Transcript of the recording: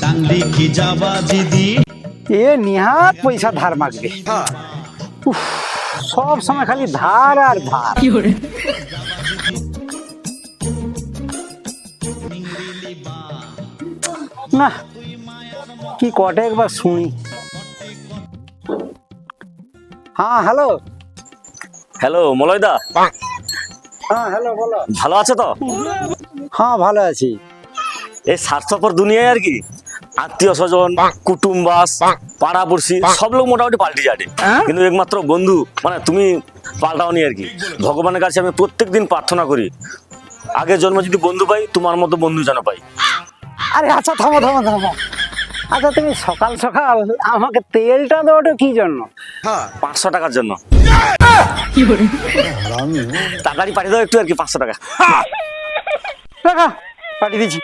টাংলি কি যাবা দিদি? এ নিহাত পয়সা ধার মাগবে। উফ, সব সময় খালি ধার আর ধার। না কি কটে একবার শুনি। হ্যাঁ হ্যালো। হ্যালো মলয়দা। হ্যাঁ হ্যালো বলো। ভালো আছো তো? হ্যাঁ ভালো আছি। এই স্বার্থপর দুনিয়ায় আর কি? আত্মীয় স্বজন কুটুম্বাস পাড়া পড়শি সব লোক মোটামুটি পাল্টে যাবে। কিন্তু একমাত্র বন্ধু মানে তুমি পাল্টাওনি আর কি। ভগবানের কাছে আমি প্রত্যেক দিন প্রার্থনা করি আগে জন্ম যদি বন্ধু পাই তোমার মতো বন্ধু যেন পাই। আরে আচ্ছা থামো থামো থামো। আচ্ছা তুমি সকাল সকাল আমাকে তেলটা দেওয়াটা কি জন্য? পাঁচশো টাকার জন্য। তাড়াতাড়ি পাঠিয়ে দাও একটু আর কি পাঁচশো টাকা। টাকা পাঠিয়ে দিচ্ছি।